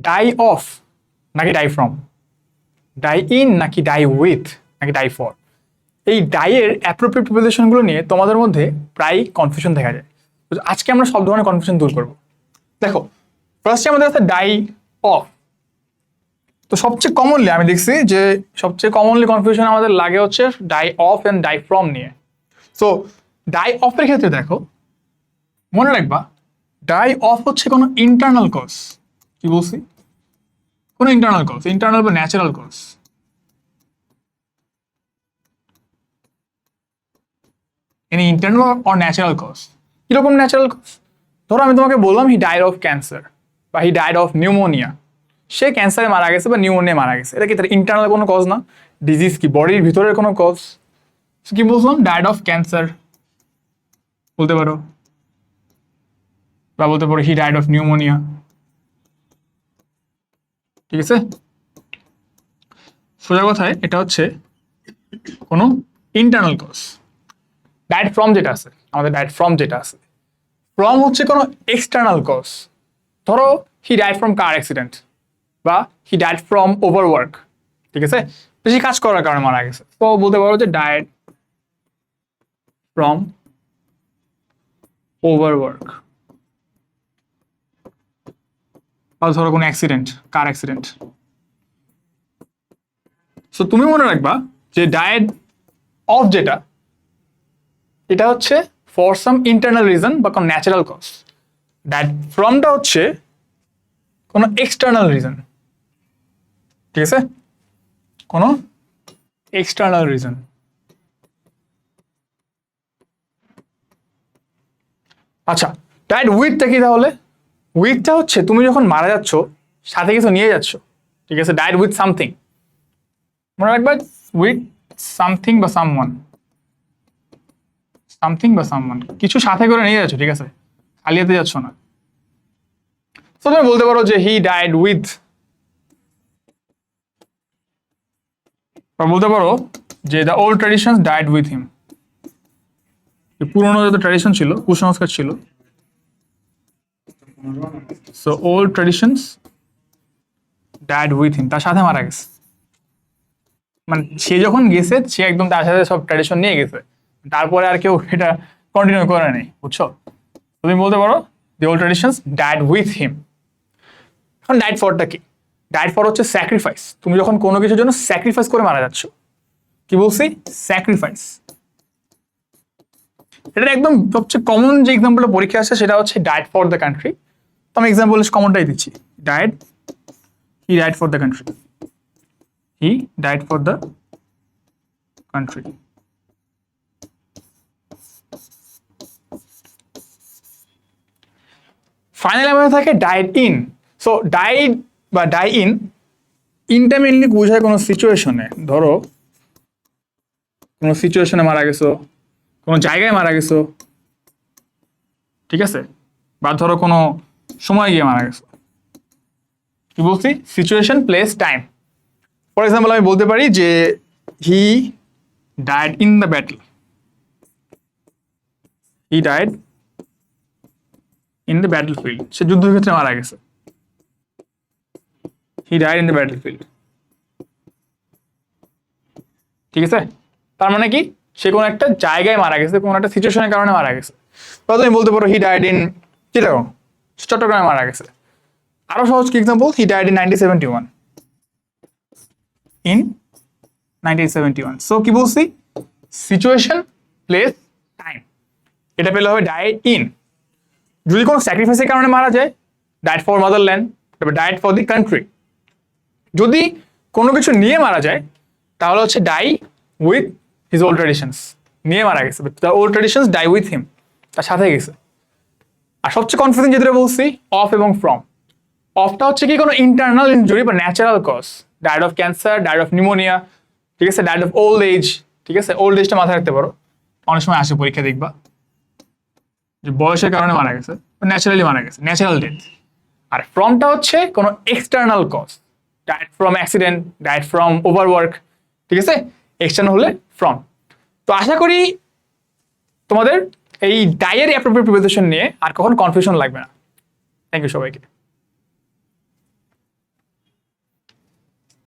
Die of নাকি die from die in নাকি die with নাকি ডাই ফর এই ডাইয়ের অ্যাপ্রোপ্রিয়েট প্রিপোজিশনগুলো নিয়ে তোমাদের মধ্যে প্রায় কনফিউশন দেখা যায়। আজকে আমরা সব ধরনের কনফিউশন দূর করব। দেখো ফার্স্টে আমাদের আছে ডাই অফ তো সবচেয়ে কমনলি আমি দেখছি যে সবচেয়ে কমনলি কনফিউশন আমাদের লাগে হচ্ছে die of and die from নিয়ে। সো ডাই অফের ক্ষেত্রে দেখো, মনে রাখবা ডাই অফ হচ্ছে কোনো ইন্টারনাল কজ কি বলছি কোনো ইন্টারনাল কজ ইন্টারনাল বা natural cause any internal or natural cause কীরকম ন্যাচারাল কজ ধরো আমি তোমাকে বললাম হি ডাইড অফ ক্যান্সার বা হি ডাইড অফ নিউমোনিয়া সে ক্যান্সারে মারা গেছে বা নিউমোনিয়া মারা গেছে। এটা কি তার ইন্টারনাল কোনো কজ না? ডিজিজ কি? বডির ভিতরের কোনো কজ কি বলছিলাম? ডাইড অফ ক্যান্সার বলতে পারো? বা বলতে পারো হি ডাইড অফ নিউমোনিয়া ঠিক আছে? সোজা কথায় এটা হচ্ছে কোনো ইন্টারনাল কজ ডায়েট ফ্রম যেটা আছে, আমাদের ডায়েট ফ্রম যেটা আছে। ফ্রম হচ্ছে কোনো এক্সটার্নাল কজ ধরো he died from car accident বা হি ডায়েট ফ্রম ওভারওয়ার্ক ঠিক আছে? বেশি কাজ করার কারণে মারা গেছে। তো বলতে পারো যে ডায়েট ফ্রম ওভারওয়ার্ক বা ধরো কোনো অ্যাক্সিডেন্ট কার অ্যাক্সিডেন্ট সো তুমি মনে রাখবা যে ডায়েট অফ যেটা, এটা হচ্ছে ফর সাম ইন্টারনাল রিজন বা কোনো ন্যাচারাল কজ দ্যাট ফ্রমটা হচ্ছে কোনো এক্সটার্নাল রিজন ঠিক আছে? কোনো এক্সটার্নাল রিজন আচ্ছা ডায়েট উইথটা কি তাহলে? উইথটা হচ্ছে তুমি যখন মারা যাচ্ছ, সাথে কিছু নিয়ে যাচ্ছ, ঠিক আছে ডায়েট উইথ সামথিং মনে রাখবা উইথ সামথিং বা সামওয়ান সামথিং বা সামওয়ান কিছু সাথে করে নিয়ে যাচ্ছ, ঠিক আছে, খালি হাতে যাচ্ছ না। তো তুমি বলতে পারো যে হি ডায়েড উইথ বা বলতে পারো যে the old tradition died with him পুরোনো যত ট্র্যাডিশন ছিল, কুসংস্কার ছিল so old traditions died with him তার সাথে মারা গেছে। মানে সে যখন গেছে, সে একদম তার সাথে সব ট্র্যাডিশন নিয়ে গেছে। তারপরে আর কেউ এটা কন্টিনিউ করে নেই, বুঝছ? তুমি বলতে পারো the old traditions died with him এখন ডায়েট ফরটা কি? ডায়েট ফর হচ্ছে স্যাক্রিফাইস তুমি যখন কোনো কিছুর জন্য স্যাক্রিফাইস করে মারা যাচ্ছ, কি বলছি? স্যাক্রিফাইস এটা একদম সবচেয়ে কমন যে এক্সাম্পলটা পরীক্ষা আসে, সেটা হচ্ছে ডায়েট ফর দ্য কান্ট্রি তো আমি এক্সাম্পল কমনটাই দিচ্ছি। Died he died for the country he died for the country final আমাদের থাকে ডায়েট ইন সো ডায়েট বা ডাই ইন ইনটা মেনলি বোঝায় কোনো সিচুয়েশনে ধরো, কোনো সিচুয়েশনে মারা গেছো, কোনো জায়গায় মারা গেছো। ঠিক আছে? বা ধরো কোনো সময় গিয়ে মারা গেছে। কি বলছি? Situation place time for example আমি বলতে পারি যে he died in the battle he died in the battlefield সে যুদ্ধক্ষেত্রে মারা গেছে। He died in the battlefield ঠিক আছে? তার মানে কি? সে কোনো একটা জায়গায় মারা গেছে, কোনো একটা সিচুয়েশনের কারণে মারা গেছে। বা তুমি বলতে পারো হি ডায়েড ইন চিটাগং চট্টগ্রামে মারা গেছে। আরও সহজ কি example he died in nineteen seventy one in nineteen seventy one so কি বলছি? সিচুয়েশন প্লেস টাইম এটা পেলে হবে ডায়েট ইন যদি কোনো স্যাক্রিফাইসের কারণে মারা যায় ডায়েট ফর মাদারল্যান্ড তারপর ডায়েট ফর দি কান্ট্রি যদি কোনো কিছু নিয়ে মারা যায়, তাহলে হচ্ছে die with his old traditions নিয়ে মারা গেছে old traditions die with him তার সাথে গেছে। আর সবচেয়ে কনফিউজিং যেটা বলছি অফ এবং ফ্রম অফটা হচ্ছে কি কোনো ইন্টারনাল ইনজুরি বা natural cause died of cancer died of pneumonia ঠিক আছে? ডায়েড অফ ওল্ড এজ ঠিক আছে? ওল্ড এজটা মাথায় রাখতে পারো। অনেক সময় আসে পরীক্ষা দেখবা। যে বয়সের কারণে মারা গেছে ন্যাচারালি মারা গেছে ন্যাচারাল ডেথ আর ফ্রমটা হচ্ছে কোনো external cause died from accident died from overwork ঠিক আছে? এক্সটার্নাল হলে ফ্রম তো আশা করি তোমাদের এই ডায়ের অ্যাপ্রোপ্রিয়েট প্রিপারেশন নিয়ে আর কখন কনফিউশন লাগবে না। থ্যাংক ইউ সবাইকে।